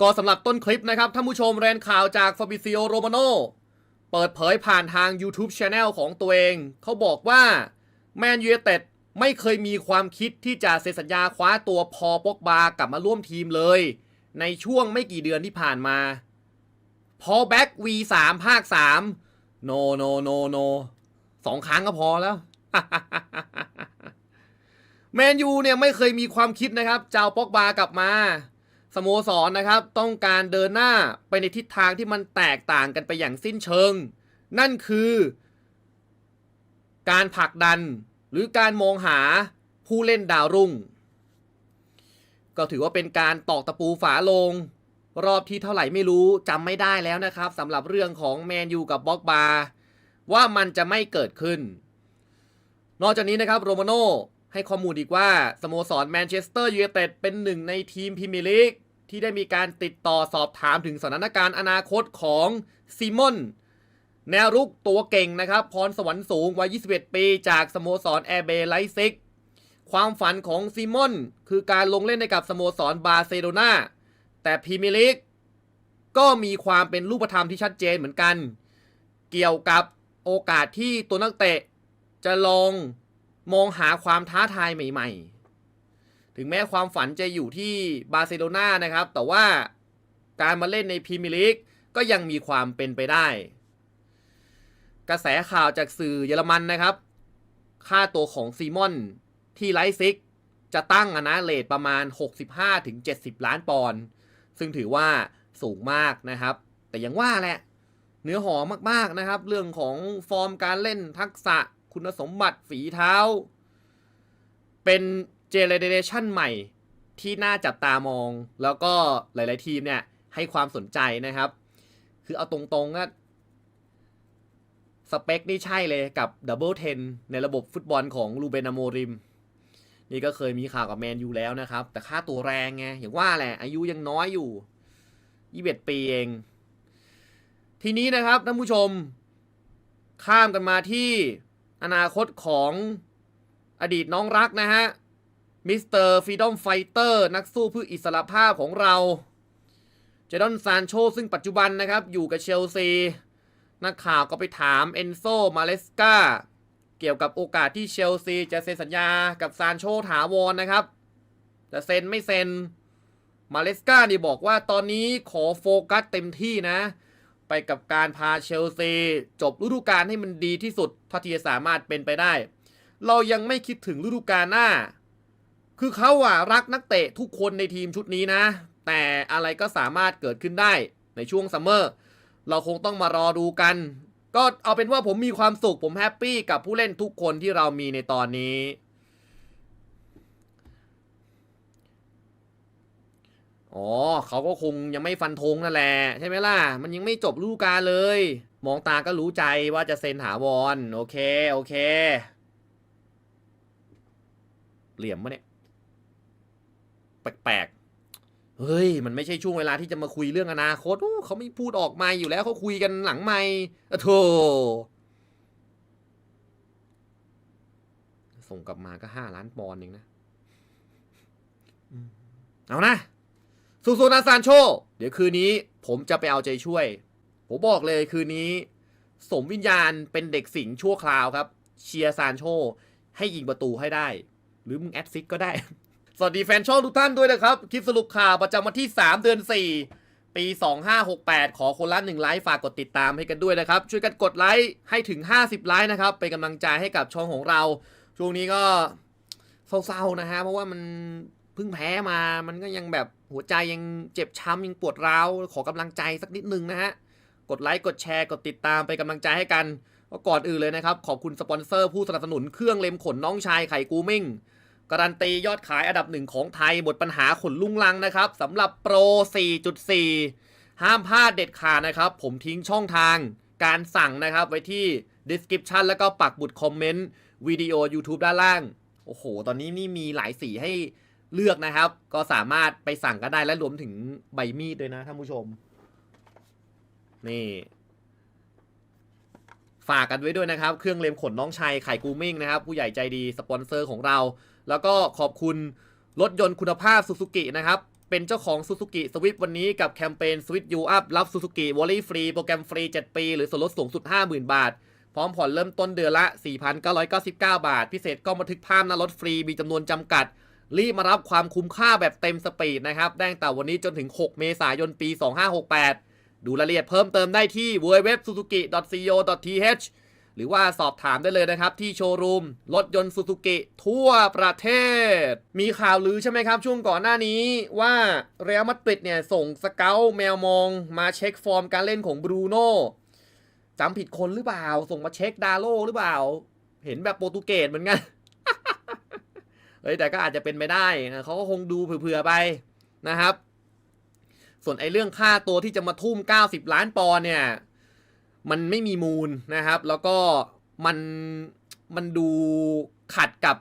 ก็สำหรับต้นคลิปนะครับท่านผู้ชมแรนข่าวจากฟาบิซิโอโรมาโนเปิดเผยผ่านทาง YouTube Channel ของตัวเอง เขาบอกว่าแมนยูเต็ดไม่เคยมีความคิดที่จะเซ็นสัญญาคว้าตัวพอปอกบากลับมาร่วมทีมเลย ในช่วงไม่กี่เดือนที่ผ่านมา พอแบ็ก V3 ภาค3 no no no no สองครั้งก็พอแล้วแมนยูเนี่ยไม่เคยมีความคิดนะครับจะเอาปอกบากลับมา สโมสรนะครับ ต้องการเดินหน้าไปในทิศทางที่มันแตกต่างกันไปอย่างสิ้นเชิง นั่นคือ การผลักดันหรือการมองหาผู้เล่นดาวรุ่ง ก็ถือว่าเป็นการตอกตะปูฝาลง รอบที่เท่าไหร่ไม่รู้จำไม่ได้แล้วนะครับสำหรับเรื่องของแมนยูกับบ็อกบาว่ามันจะไม่เกิดขึ้น นอกจากนี้นะครับโรมาโนให้ข้อมูลอีกว่า สโมสรแมนเชสเตอร์ยูไนเต็ดเป็นหนึ่งในทีมพรีเมียร์ลีก ที่ได้มีการติดต่อสอบถามถึงสถานการณ์อนาคตของซีมอนแนวรุกตัวเก่งนะครับ พรสวรรค์สูงวัย 21 ปี จากสโมสรแอร์เบไลซิก ความฝันของซีมอนคือการลงเล่นในกับสโมสรบาร์เซโลนาแต่พรีเมียร์ลีกก็มีความเป็นรูปธรรมที่ชัดเจนเหมือนกัน เกี่ยวกับโอกาสที่ตัวนักเตะจะลองมองหาความท้าทายใหม่ ๆ ถึงแม้ความฝันจะอยู่ที่บาร์เซโลนานะครับ แต่ว่าการมาเล่นในพรีเมียร์ลีกก็ยังมีความเป็นไปได้ กระแสข่าวจากสื่อเยอรมันนะครับ ค่าตัวของซีมอนที่ไลซิกจะตั้งอนะเลทประมาณ 65-70 ล้านปอนด์ซึ่งถือว่าสูงมากนะครับ แต่ยังว่าแหละ เนื้อหอมมากๆนะครับ เรื่องของฟอร์มการเล่นทักษะคุณสมบัติฝีเท้า เป็น จเนเรชันใหม่ที่น่าจับตามอง แล้วก็หลาย ๆ ทีมเนี่ย ให้ความสนใจนะครับ คือเอาตรงๆก็สเปคนี่ใช่เลยกับดับเบิลเทนในระบบฟุตบอลของลูเบนอโมริม นี่ก็เคยมีข่าวกับแมนยูแล้วนะครับ แต่ค่าตัวแรงไงอย่างว่าแหละ อายุยังน้อยอยู่ 21 ปีเอง ทีนี้นะครับท่านผู้ชม ข้ามกันมาที่อนาคตของอดีตน้องรักนะฮะ มิสเตอร์ฟรีดอมไฟเตอร์นักสู้เพื่ออิสรภาพของเรา เจดอนซานโชซึ่งปัจจุบันนะครับ อยู่กับเชลซี นักข่าวก็ไปถามเอนโซมาเลสกาเกี่ยวกับโอกาสที่เชลซีจะเซ็นสัญญากับซานโชถาวรนะครับ จะเซ็นไม่เซ็น มาเลสกานี่บอกว่าตอนนี้ขอโฟกัสเต็มที่นะ ไปกับการพาเชลซี จบฤดูกาลให้มันดีที่สุดเท่าที่จะสามารถเป็นไปได้ เรายังไม่คิดถึงฤดูกาลหน้า คือเขาอะรักนักเตะทุกคนในทีมชุดนี้นะ แต่อะไรก็สามารถเกิดขึ้นได้ในช่วงซัมเมอร์เราคงต้องมารอดูกัน ก็เอาเป็นว่าผมมีความสุขผมแฮปปี้กับผู้เล่นทุกคนที่เรามีในตอนนี้ อ๋อเขาก็คงยังไม่ฟันธงนั่นแหละใช่ไหมล่ะ มันยังไม่จบฤดูกาเลย มองตาก็รู้ใจว่าจะเซ็นหาวอนโอเค โอเค เหลี่ยมมะเนี่ย แปลกๆ เฮ้ย มันไม่ใช่ช่วงเวลาที่จะมาคุยเรื่องอนาคตอู้เขาไม่พูดออกมาอยู่แล้วเขาคุยกันหลังไม่อะโธ่ส่งกลับมาก็ห้าล้านปอนด์เองนะอืมเอานะสู้ๆนะซานโช เดี๋ยวคืนนี้ ผมจะไปเอาใจช่วย ผมบอกเลยคืนนี้ สมวิญญาณเป็นเด็กสิงห์ชั่วคราวครับ เชียร์ซานโช ให้ยิงประตูให้ได้ หรือมึงแอดซิกก็ได้ สวัสดีแฟนช่องทุกท่านด้วยนะครับ คลิปสรุปข่าวประจำวันที่ 3 เดือน 4 ปี 2568 ขอคนละหนึ่งไลค์ฝากกดติดตามให้กันด้วยนะครับ ช่วยกันกดไลค์ให้ถึง 50 ไลค์นะครับ เป็นกำลังใจให้กับช่องของเรา ช่วงนี้ก็เศร้าๆนะฮะ เพราะว่ามันเพิ่งแพ้มา มันก็ยังแบบหัวใจยังเจ็บช้ำยังปวดร้าว ขอกำลังใจสักนิดนึงนะฮะ กดไลค์กดแชร์กดติดตามเป็นกำลังใจให้กันก็ก่อนอื่นเลยนะครับ ขอบคุณสปอนเซอร์ผู้สนับสนุนเครื่องเล็มขนน้องชายไข่กูมิ่ง การันตียอดขายอันดับหนึ่งของไทยหมดปัญหาขนลุงลังนะครับสำหรับโปร 4.4 ห้ามพลาดเด็ดขาดนะครับ ผมทิ้งช่องทางการสั่งนะครับไว้ที่ description แล้วก็ปักบุดคอมเมนต์วิดีโอ YouTube ด้านล่าง โอ้โห ตอนนี้นี่มีหลายสีให้เลือกนะครับ ก็สามารถไปสั่งกันได้และรวมถึงใบมีดด้วยนะท่านผู้ชม นี่ ฝากกันไว้ด้วยนะครับ เครื่องเล็มขนน้องชัยไข่กูมิ่งนะครับ ผู้ใหญ่ใจดีสปอนเซอร์ของเรา แล้วก็ขอบคุณรถยนต์คุณภาพซูซูกินะครับ เป็นเจ้าของ Suzuki Swift วันนี้กับแคมเปญ Swift You Up รับ Suzuki w a l l y ฟรีโปรแกรมฟรี 7 ปี หรือส่วนลดสูงสุด 50,000 บาท พร้อมผ่อนเริ่มต้นเดือนละ 4,999 บาท พิเศษก็บันทึกภาพหน้ารถฟรีมีจำนวนจำกัด รีบมารับความคุ้มค่าแบบเต็มสปีดนะครับได้ตั้งแต่วันนี้จนถึง 6 เมษายนปี 2568 ดูรายละเอียดเพิ่มเติมได้ที่ www.suzuki.co.th หรือว่าสอบถามได้เลยนะครับ ที่โชว์รูม รถยนต์ซูซูกิทั่วประเทศ มีข่าวลือใช่ไหมครับ ช่วงก่อนหน้านี้ว่าเรอัลมาดริดเนี่ย ส่งสเกลแมวมองมาเช็คฟอร์มการเล่นของบรูโน่จำผิดคนหรือเปล่า ส่งมาเช็คดาโลหรือเปล่า เห็นแบบโปรตุเกสเหมือนกันเฮ้ยแต่ก็อาจจะเป็นไปได้เขาก็คงดูเผื่อๆไปนะครับ ส่วนไอ้เรื่องค่าตัวที่จะมาทุ่ม 90 ล้านปอนด์เนี่ย มันไม่มีมูลนะครับ แล้วก็มันมันดูขัดกับ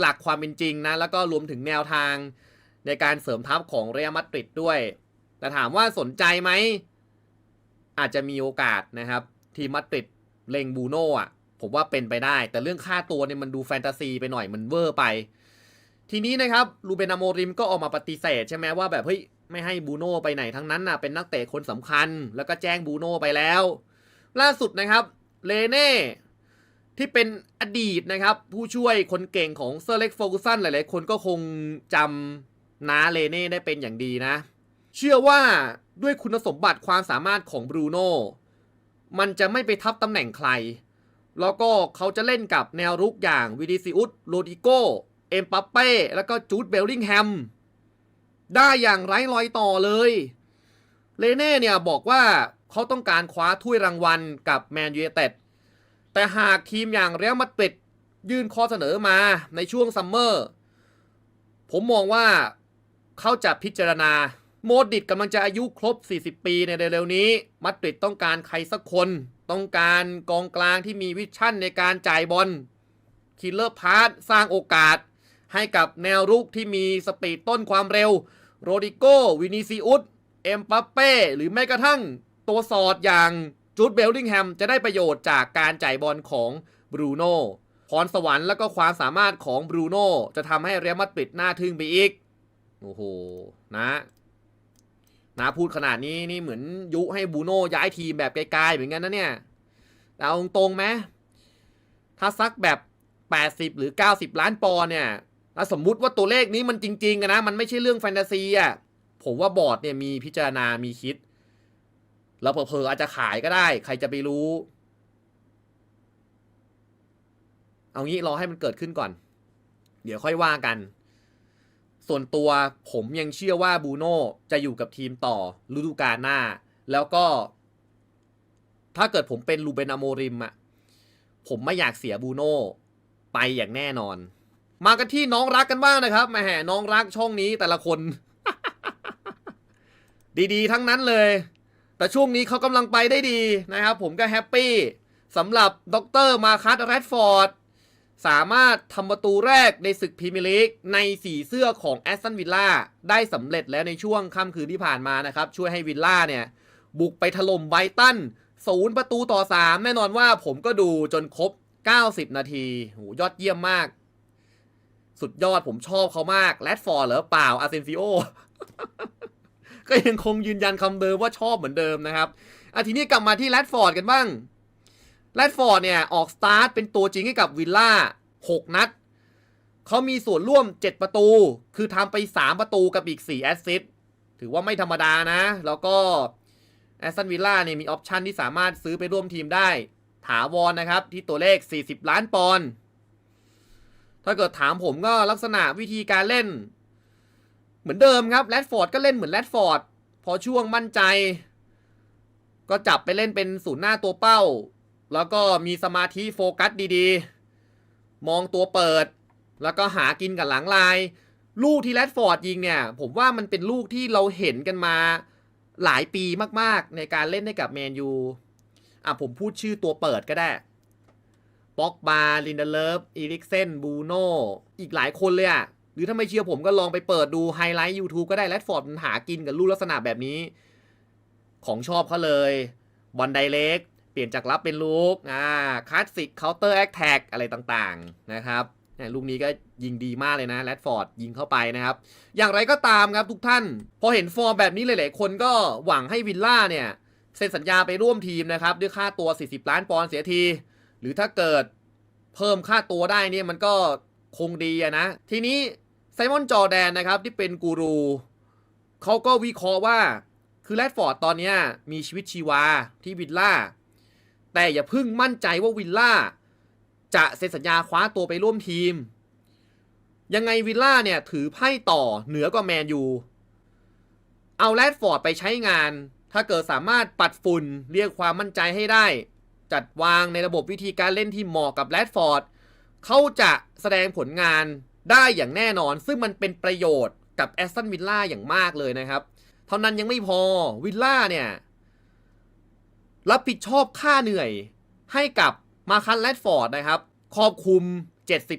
หลักความเป็นจริงนะ แล้วก็รวมถึงแนวทางในการเสริมทัพของเรอัลมาดริดด้วย แต่ถามว่าสนใจไหม อาจจะมีโอกาสนะครับ ทีมมาดริดเลงบูโน่อะผมว่าเป็นไปได้ แต่เรื่องค่าตัวเนี่ยมันดูแฟนตาซีไปหน่อยมันเวอร์ไป ทีนี้นะครับลูเบนอาโมริมก็ออกมาปฏิเสธใช่ไหมว่าแบบเฮ้ย ไม่ให้บูโน่ไปไหนทั้งนั้นน่ะเป็นนักเตะคนสำคัญ แล้วก็แจ้งบูโน่ไปแล้ว ล่าสุดนะครับเลเน่ที่เป็นอดีตนะครับ ผู้ช่วยคนเก่งของเซอร์เล็กโฟกุสันหลาย ๆ คนก็คงจำน้าเลเน่ได้เป็นอย่างดีนะ เชื่อว่าด้วยคุณสมบัติความสามารถของบรูโน่มันจะไม่ไปทับตำแหน่งใคร แล้วก็เขาจะเล่นกับแนวรุกอย่างวิดิซิอุสโรดิโก เอ็มปัปเป้ แล้วก็จูดเบลลิงแฮม ได้อย่างไร้รอยต่อเลย เลเน่เนี่ยบอกว่าเขาต้องการคว้าถ้วยรางวัลกับแมนยูไนเต็ด แต่หากทีมอย่างเรอัลมาดริดยื่นข้อเสนอมาในช่วงซัมเมอร์ ผมมองว่าเขาจะพิจารณา โมดิดกำลังจะอายุครบ 40 ปีในเร็วๆนี้ มาดริดต้องการใครสักคน ต้องการกองกลางที่มีวิชั่นในการจ่ายบอล คิลเลอร์พาร์ตสร้างโอกาสให้กับแนวรุกที่มีสปีดต้นความเร็ว โรดิโกวินิซิอุสเอ็มปัปเป้ หรือแม้กระทั่งตัวสอดอย่างจูดเบลลิงแฮมจะได้ประโยชน์จากการจ่ายบอลของบรูโน่พรสวรรค์และก็ความสามารถของบรูโน่จะทำให้เรอัลมาดริดหน้าทึ่งไปอีก โอ้โห นะนะพูดขนาดนี้นี่เหมือนยุให้บรูโน่ย้ายทีมแบบไกลๆเหมือนกันนะเนี่ยเอาตรงๆไหมถ้าซักแบบ 80 หรือ 90 ล้านปอนเนี่ย แล้วสมมุติว่าตัวเลขนี้มันจริงๆนะ มันไม่ใช่เรื่องแฟนตาซีอะ ผมว่าบอร์ดเนี่ยมีพิจารณา มีคิด แล้วเผลอๆอาจจะขายก็ได้ ใครจะไปรู้ เอางี้รอให้มันเกิดขึ้นก่อน เดี๋ยวค่อยว่ากัน ส่วนตัวผมยังเชื่อว่าบูโน่จะอยู่กับทีมต่อฤดูกาลหน้า แล้วก็ ถ้าเกิดผมเป็นลูเบนอโมริมอะผมไม่อยากเสียบูโน่ไปอย่างแน่นอน มากันที่น้องรักกันบ้างนะครับแหมน้องรักช่องนี้แต่ละคน ดีๆ ทั้งนั้นเลย แต่ช่วงนี้เขากำลังไปได้ดีนะครับ ผมก็แฮปปี้สำหรับดรมาคัสแรดฟอร์ดสามารถทำประตูแรกในศึกพรีเมียร์ลีกในสีเสื้อของแอสตันวิลล่าได้สำเร็จแล้วในช่วงค่ำคืนที่ผ่านมานะครับ ช่วยให้วิลล่าเนี่ย บุกไปถล่มไบตันศูนย์ประตูต่อ 3 แน่นอนว่าผมก็ดูจนครบ 90 นาทีโหยอดเยี่ยมมาก สุดยอดผมชอบเขามากแรดฟอร์ดเหรอเปล่าอาเซนซิโอก็ยังคงยืนยันคำเดิมว่าชอบเหมือนเดิมนะครับอะทีนี้กลับมาที่แรดฟอร์ดกันบ้างแรดฟอร์ดเนี่ย ออกสตาร์ทเป็นตัวจริงให้กับวิลล่า 6 นัด เขามีส่วนร่วม 7 ประตู คือทำไป 3 ประตูกับอีก 4 แอสซิสต์ถือว่าไม่ธรรมดานะ แล้วก็แอสตันวิลล่าเนี่ยมีออปชันที่สามารถซื้อไปร่วมทีมได้ ถาวรนะครับ ที่ตัวเลข 40 ล้านปอนด์ ถ้าเกิดถามผมก็ลักษณะวิธีการเล่น เหมือนเดิมครับแรดฟอร์ดก็เล่นเหมือนแรดฟอร์ดพอช่วงมั่นใจ ก็จับไปเล่นเป็นศูนย์หน้าตัวเป้า แล้วก็มีสมาธิโฟกัสดีๆ มองตัวเปิด แล้วก็หากินกับหลังลาย ลูกที่แรดฟอร์ดยิงเนี่ย ผมว่ามันเป็นลูกที่เราเห็นกันมาหลายปีมากๆ ในการเล่นให้กับแมนยูอะผมพูดชื่อตัวเปิดก็ได้ ป็อกบาลินเดเลฟอีริกเซนบูโนอีกหลายคนเลยอะหรือถ้าไม่เชื่อผมก็ลองไปเปิดดูไฮไลท์ YouTube ก็ได้แรดฟอร์ดมันหากินกับลูกลักษณะแบบนี้ ของชอบเขาเลยบอลไดเล็กเปลี่ยนจากรับเป็นลูกอ่าคลาสสิกเคาน์เตอร์แอคแท็กอะไรต่างๆนะครับเนี่ยลูกนี้ก็ยิงดีมากเลยนะแรดฟอร์ดยิงเข้าไปนะครับ อย่างไรก็ตามครับทุกท่าน พอเห็นฟอร์มแบบนี้หลายๆคนก็หวังให้วิลล่าเนี่ยเซ็นสัญญาไปร่วมทีมนะครับด้วยค่าตัว 40 ล้านปอนด์เสียที หรือถ้าเกิดเพิ่มค่าตัวได้เนี่ยมันก็คงดีนะ ทีนี้ไซมอนจอแดนนะครับที่เป็นกูรูเขาก็วิเคราะห์ว่าคือแรดฟอร์ดตอนนี้มีชีวิตชีวาที่วิลล่า แต่อย่าพึ่งมั่นใจว่าวิลล่า จะเซ็นสัญญาคว้าตัวไปร่วมทีม ยังไงวิลล่าเนี่ยถือไพ่ต่อเหนือกว่าแมนยูเอาแรดฟอร์ดไปใช้งาน ถ้าเกิดสามารถปัดฝุ่นเรียกความมั่นใจให้ได้ จัดวางในระบบวิธีการเล่นที่เหมาะกับแรดฟอร์ดเขาจะแสดงผลงานได้อย่างแน่นอน ซึ่งมันเป็นประโยชน์กับแอสตันวิลล่าอย่างมากเลยนะครับ เท่านั้นยังไม่พอวิลล่าเนี่ย รับผิดชอบค่าเหนื่อยให้กับมาคันแรดฟอร์ดนะครับ ครอบคลุม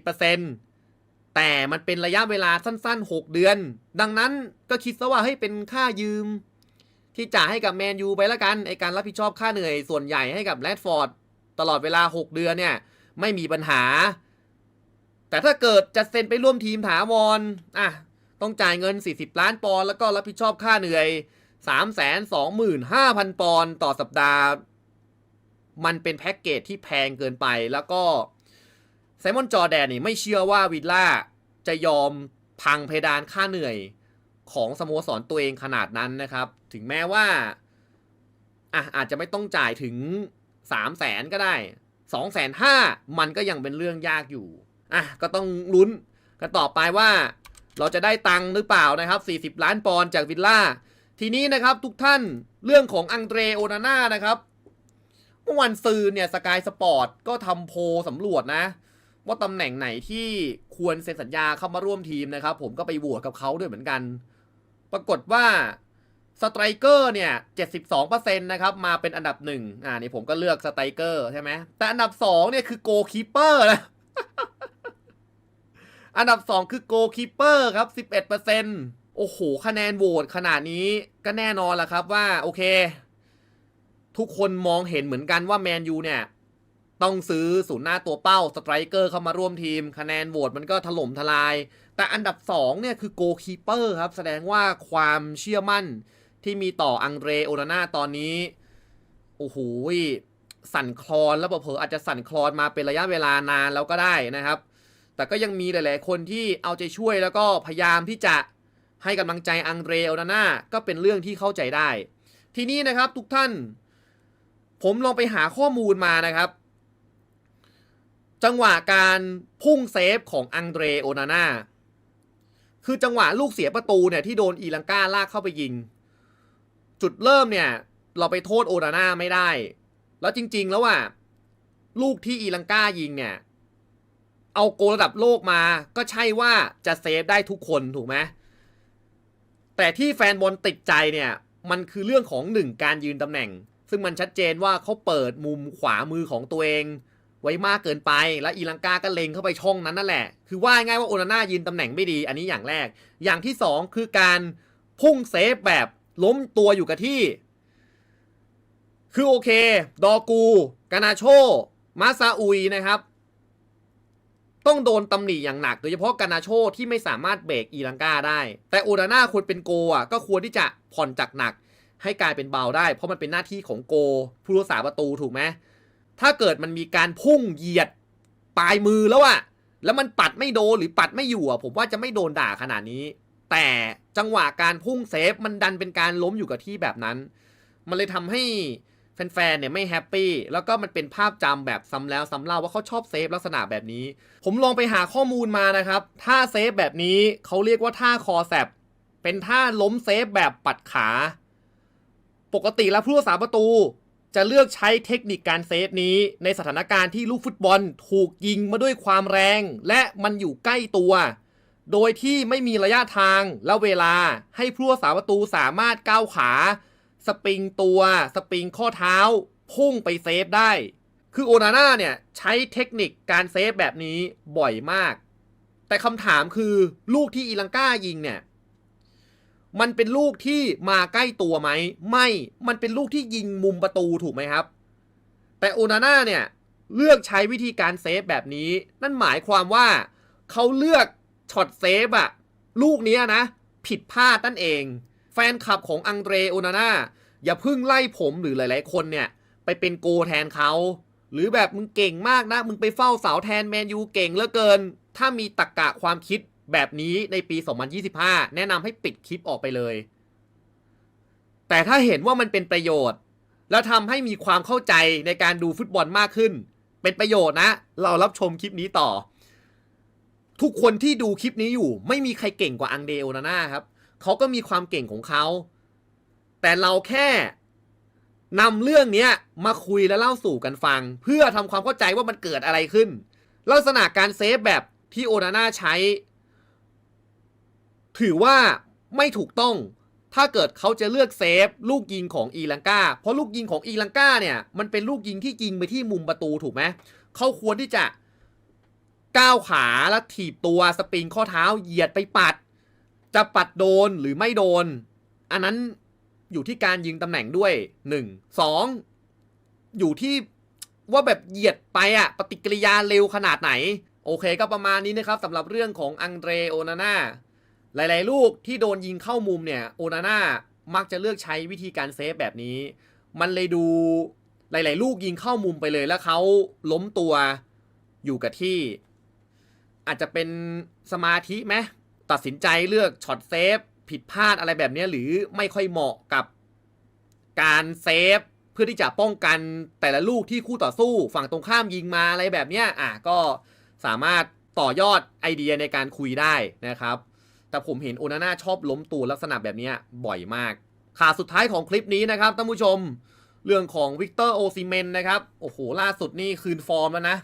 70%แต่มันเป็นระยะเวลาสั้น ๆ 6 เดือน ดังนั้นก็คิดซะว่าให้เป็นค่ายืม ที่จ่ายให้กับแมนยูไปแล้วกันไอการรับผิดชอบค่าเหนื่อยส่วนใหญ่ให้กับแรดฟอร์ดตลอดเวลา 6 เดือนเนี่ย ไม่มีปัญหา แต่ถ้าเกิดจะเซ็นไปร่วมทีมถาวรอะต้องจ่ายเงิน 40 ล้านปอนด์แล้วก็รับผิดชอบค่าเหนื่อย 325,000 ปอนด์ต่อสัปดาห์ มันเป็นแพ็กเกจที่แพงเกินไปแล้วก็ไซมอนจอแดนนี่ไม่เชื่อว่าวิลล่าจะยอมพังเพดานค่าเหนื่อย ของสโมสรตัวเองขนาดนั้นนะครับ ถึงแม้ว่าอะอาจจะไม่ต้องจ่ายถึง 3 0 0แสนก็ได้2 5 0 0 0มันก็ยังเป็นเรื่องยากอยู่อะก็ต้องลุ้นกันต่อไปว่า เราจะได้ตังค์หรือเปล่านะครับ 40 ล้านปอนด์จากวิลล่าทีนี้นะครับทุกท่านเรื่องของอังเดรโอนาน่านะครับเมื่อวันซืนเนี่ยสกายสปอร์ตก็ทำโพสำรวจนะ ว่าตำแหน่งไหนที่ควรเซ็นสัญญาเข้ามาร่วมทีมนะครับ ผมก็ไปโหวตกับเขาด้วยเหมือนกัน ปรากฏว่าสไตรเกอร์เนี่ย 72%นะครับ มาเป็นอันดับหนึ่งอ่า นี่ผมก็เลือกสไตรเกอร์ใช่ไหม แต่อันดับสองเนี่ยคือโกคีเปอร์นะ อันดับ2คือโกคีเปอร์ครับ 11%โอ้โห คะแนนโหวตขนาดนี้ก็แน่นอนแหละครับว่า โอเค ทุกคนมองเห็นเหมือนกันว่าแมนยูเนี่ย ต้องซื้อศูนย์หน้าตัวเป้าสไตรเกอร์เข้ามาร่วมทีม คะแนนโหวตมันก็ถล่มทลาย แต่อันดับ2เนี่ยคือโกคีเปอร์ครับ แสดงว่าความเชื่อมั่นที่มีต่ออังเดรโอนาน่าตอนนี้ โอ้โหสั่นคลอนแล้วเผลออาจจะสั่นคลอนมาเป็นระยะเวลานานแล้วก็ได้นะครับ แต่ก็ยังมีหลาย ๆ คนที่เอาใจช่วยแล้วก็พยายามที่จะให้กำลังใจอังเดรโอนาน่าก็เป็นเรื่องที่เข้าใจได้ ทีนี้นะครับทุกท่าน ผมลองไปหาข้อมูลมานะครับ จังหวะการพุ่งเซฟของอังเดรโอนาน่าคือจังหวะลูกเสียประตูเนี่ยที่โดนอีลังกาลากเข้าไปยิง จุดเริ่มเนี่ย เราไปโทษโอนาน่าไม่ได้ แล้วจริง ๆ แล้วอะลูกที่อีลังกายิงเนี่ย เอาโกระดับโลกมาก็ใช่ว่าจะเซฟได้ทุกคนถูกไหมแต่ที่แฟนบอลติดใจเนี่ย มันคือเรื่องของหนึ่งการยืนตำแหน่ง ซึ่งมันชัดเจนว่าเขาเปิดมุมขวามือของตัวเอง ไว้มากเกินไป แล้วอีลังกาก็เล็งเข้าไปช่องนั้นนั่นแหละ คือว่าง่ายว่าโอนาน่ายืนตำแหน่งไม่ดี อันนี้อย่างแรก อย่างที่สองคือการพุ่งเซฟแบบล้มตัวอยู่กับที่ คือโอเค ดอกูกานาโช มาซาอุยนะครับ ต้องโดนตำหนิอย่างหนัก โดยเฉพาะกานาโชที่ไม่สามารถเบรกอีลังกาได้ แต่โอนาน่าควรเป็นโกอะก็ควรที่จะผ่อนจากหนักให้กลายเป็นเบาได้ เพราะมันเป็นหน้าที่ของโก ผู้รักษาประตูถูกไหม ถ้าเกิดมันมีการพุ่งเหยียดปลายมือแล้วอะแล้วมันปัดไม่โดนหรือปัดไม่อยู่อะผมว่าจะไม่โดนด่าขนาดนี้ แต่จังหวะการพุ่งเซฟมันดันเป็นการล้มอยู่กับที่แบบนั้น มันเลยทำให้แฟนๆ เนี่ยไม่แฮปปี้ แล้วก็มันเป็นภาพจำแบบซ้ำแล้วซ้ำเล่าว่าเขาชอบเซฟลักษณะแบบนี้ ผมลองไปหาข้อมูลมานะครับ ท่าเซฟแบบนี้เขาเรียกว่าท่าคอแซบเป็นท่าล้มเซฟแบบปัดขา ปกติแล้วผู้รักษาประตู จะเลือกใช้เทคนิคการเซฟนี้ ในสถานการณ์ที่ลูกฟุตบอลถูกยิงมาด้วยความแรง และมันอยู่ใกล้ตัว โดยที่ไม่มีระยะทางและเวลาให้ผู้รักษาประตูสามารถก้าวขา สปริงตัว สปริงข้อเท้า พุ่งไปเซฟได้ คือโอนาน่าเนี่ยใช้เทคนิคการเซฟแบบนี้บ่อยมาก แต่คำถามคือลูกที่อีลังก้ายิงเนี่ย มันเป็นลูกที่มาใกล้ตัวไหม ไม่ มันเป็นลูกที่ยิงมุมประตูถูกไหมครับ แต่โอนาน่าเนี่ยเลือกใช้วิธีการเซฟแบบนี้ นั่นหมายความว่าเขาเลือกช็อตเซฟอะลูกนี้นะ ผิดพลาดนั่นเอง แฟนคลับของอังเดรโอนาน่าอย่าพิ่งไล่ผมหรือหลาย ๆ คนเนี่ย ไปเป็นโกแทนเขา หรือแบบมึงเก่งมากนะ มึงไปเฝ้าเสาแทนแมนยูเก่งเหลือเกิน ถ้ามีตรกกะความคิด แบบนี้ในปี 2025 แนะนำให้ปิดคลิปออกไปเลย แต่ถ้าเห็นว่ามันเป็นประโยชน์ แล้วทำให้มีความเข้าใจในการดูฟุตบอลมากขึ้น เป็นประโยชน์นะ เรารับชมคลิปนี้ต่อ ทุกคนที่ดูคลิปนี้อยู่ ไม่มีใครเก่งกว่าอังเดโอนาน่าครับเขาก็มีความเก่งของเขา แต่เราแค่นำเรื่องนี้มาคุยและเล่าสู่กันฟัง เพื่อทำความเข้าใจว่ามันเกิดอะไรขึ้น ลักษณะการเซฟแบบที่โอนาน่าใช้ ถือว่าไม่ถูกต้อง ถ้าเกิดเขาจะเลือกเซฟลูกยิงของอีลังกาเพราะลูกยิงของอีลังกาเนี่ยมันเป็นลูกยิงที่ยิงไปที่มุมประตูถูกไหมเขาควรที่จะก้าวขาแล้วถีบตัวสปริงข้อเท้าเหยียดไปปัด จะปัดโดนหรือไม่โดน อันนั้นอยู่ที่การยิงตำแหน่งด้วยหนึ่งสองอยู่ที่ว่าแบบเหยียดไปอะปฏิกิริยาเร็วขนาดไหน โอเคก็ประมาณนี้นะครับสำหรับเรื่องของอังเดรโอนาน่า หลาย ๆ ลูกที่โดนยิงเข้ามุมเนี่ยโอนาน่ามักจะเลือกใช้วิธีการเซฟแบบนี้ มันเลยดูหลาย ๆ ลูกยิงเข้ามุมไปเลยแล้วเขาล้มตัวอยู่กับที่ อาจจะเป็นสมาธิไหมตัดสินใจเลือกช็อตเซฟผิดพลาดอะไรแบบนี้หรือไม่ค่อยเหมาะกับการเซฟเพื่อที่จะป้องกันแต่ละลูกที่คู่ต่อสู้ ฝั่งตรงข้ามยิงมาอะไรแบบนี้อะก็สามารถต่อยอดไอเดียในการคุยได้นะครับ แต่ผมเห็นโอนาน่าชอบล้มตัวลักษณะแบบนี้บ่อยมากข่าวสุดท้ายของคลิปนี้นะครับท่านผู้ชมเรื่องของวิกเตอร์โอซิเมนนะครับ โอ้โห ล่าสุดนี่คืนฟอร์มแล้วนะ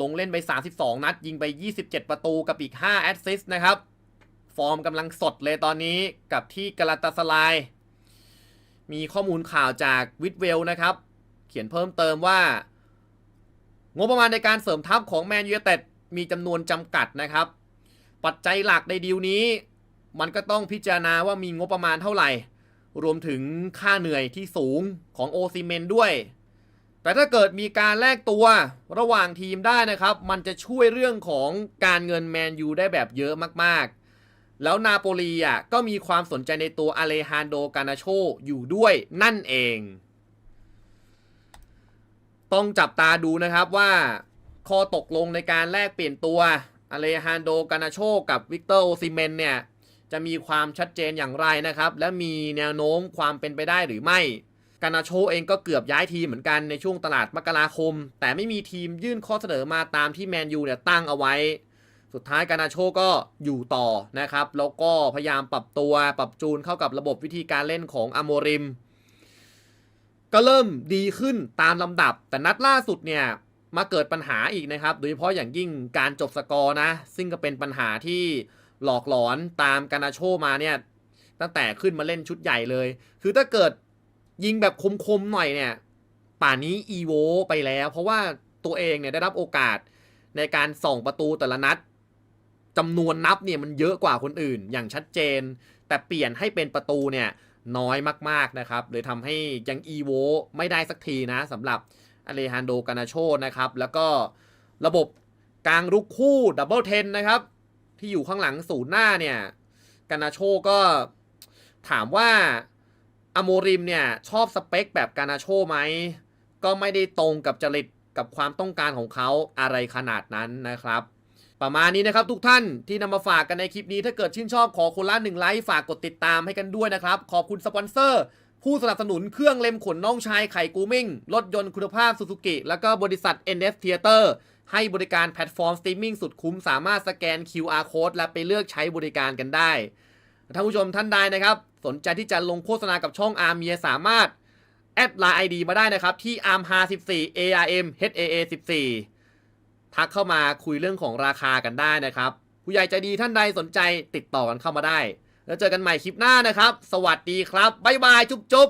ลงเล่นไป 32 นัด ยิงไป 27 ประตูกับอีก 5 แอสซิสต์นะครับ ฟอร์มกำลังสดเลยตอนนี้กับที่กาลาตาสลาย มีข้อมูลข่าวจากวิดเวลนะครับ เขียนเพิ่มเติมว่า งบประมาณในการเสริมทัพของแมนยูเต็ดมีจำนวนจำกัดนะครับ ปัจจัยหลักในดีลนี้ มันก็ต้องพิจารณาว่ามีงบประมาณเท่าไหร่ รวมถึงค่าเหนื่อยที่สูงของโอซิเมนด้วย แต่ถ้าเกิดมีการแลกตัวระหว่างทีมได้นะครับ มันจะช่วยเรื่องของการเงินแมนยูได้แบบเยอะมากๆ แล้วนาโปลีอะก็มีความสนใจในตัวอเลฮานโดกานาโชอยู่ด้วยนั่นเอง ต้องจับตาดูนะครับว่าข้อตกลงในการแลกเปลี่ยนตัว อเลฮานโดกานาโชกับวิกเตอร์โอซิเมนเนี่ยจะมีความชัดเจนอย่างไรนะครับ และมีแนวโน้มความเป็นไปได้หรือไม่ กานาโชเองก็เกือบย้ายทีมเหมือนกันในช่วงตลาดมกราคม แต่ไม่มีทีมยื่นข้อเสนอมาตามที่แมนยูเนี่ยตั้งเอาไว้ สุดท้ายกานาโชก็อยู่ต่อนะครับ แล้วก็พยายามปรับตัวปรับจูนเข้ากับระบบวิธีการเล่นของอโมริม ก็เริ่มดีขึ้นตามลำดับ แต่นัดล่าสุดเนี่ย มาเกิดปัญหาอีกนะครับ โดยเฉพาะอย่างยิ่งการจบสกอร์นะ ซึ่งก็เป็นปัญหาที่หลอกหลอนตามกานาโชมาเนี่ยตั้งแต่ขึ้นมาเล่นชุดใหญ่เลย คือถ้าเกิดยิงแบบคมๆหน่อยเนี่ย ป่านนี้อีโวไปแล้ว เพราะว่าตัวเองเนี่ยได้รับโอกาสในการส่องประตูแต่ละนัดจำนวนนับเนี่ยมันเยอะกว่าคนอื่นอย่างชัดเจน แต่เปลี่ยนให้เป็นประตูเนี่ยน้อยมากๆนะครับเลยทำให้ยังอีโวไม่ได้สักทีนะสำหรับ อเลฮันโดกานาโชนะครับ แล้วก็ระบบกลางรุกคู่ดับเบิลเทนนะครับ ที่อยู่ข้างหลังศูนย์หน้าเนี่ยกานาโชก็ถามว่าอโมริมเนี่ยชอบสเปคแบบกานาโชไหม ก็ไม่ได้ตรงกับจริตกับความต้องการของเขาอะไรขนาดนั้นนะครับ ประมาณนี้นะครับทุกท่านที่นำมาฝากกันในคลิปนี้ถ้าเกิดชื่นชอบขอคนละหนึ่งไลค์ฝากกดติดตามให้กันด้วยนะครับ ขอบคุณสปอนเซอร์ ผู้สนับสนุนเครื่องเล็มขนน้องชายไข่กูมิ่ง รถยนต์คุณภาพซูซูกิ แล้วก็บริษัท NS Theater ให้บริการแพลตฟอร์มสตรีมมิ่งสุดคุ้ม สามารถสแกน QR code และไปเลือกใช้บริการกันได้ ท่านผู้ชมท่านใดนะครับ สนใจที่จะลงโฆษณากับช่องอาร์เมียสามารถ แอดไลน์ไอดีมาได้นะครับ ที่ arm 5 14 arm haa 14ทักเข้ามาคุยเรื่องของราคากันได้นะครับ ผู้ใหญ่ใจดีท่านใดสนใจติดต่อกันเข้ามาได้ แล้วเจอกันใหม่คลิปหน้านะครับ สวัสดีครับ บ๊ายบาย จุ๊บจุ๊บ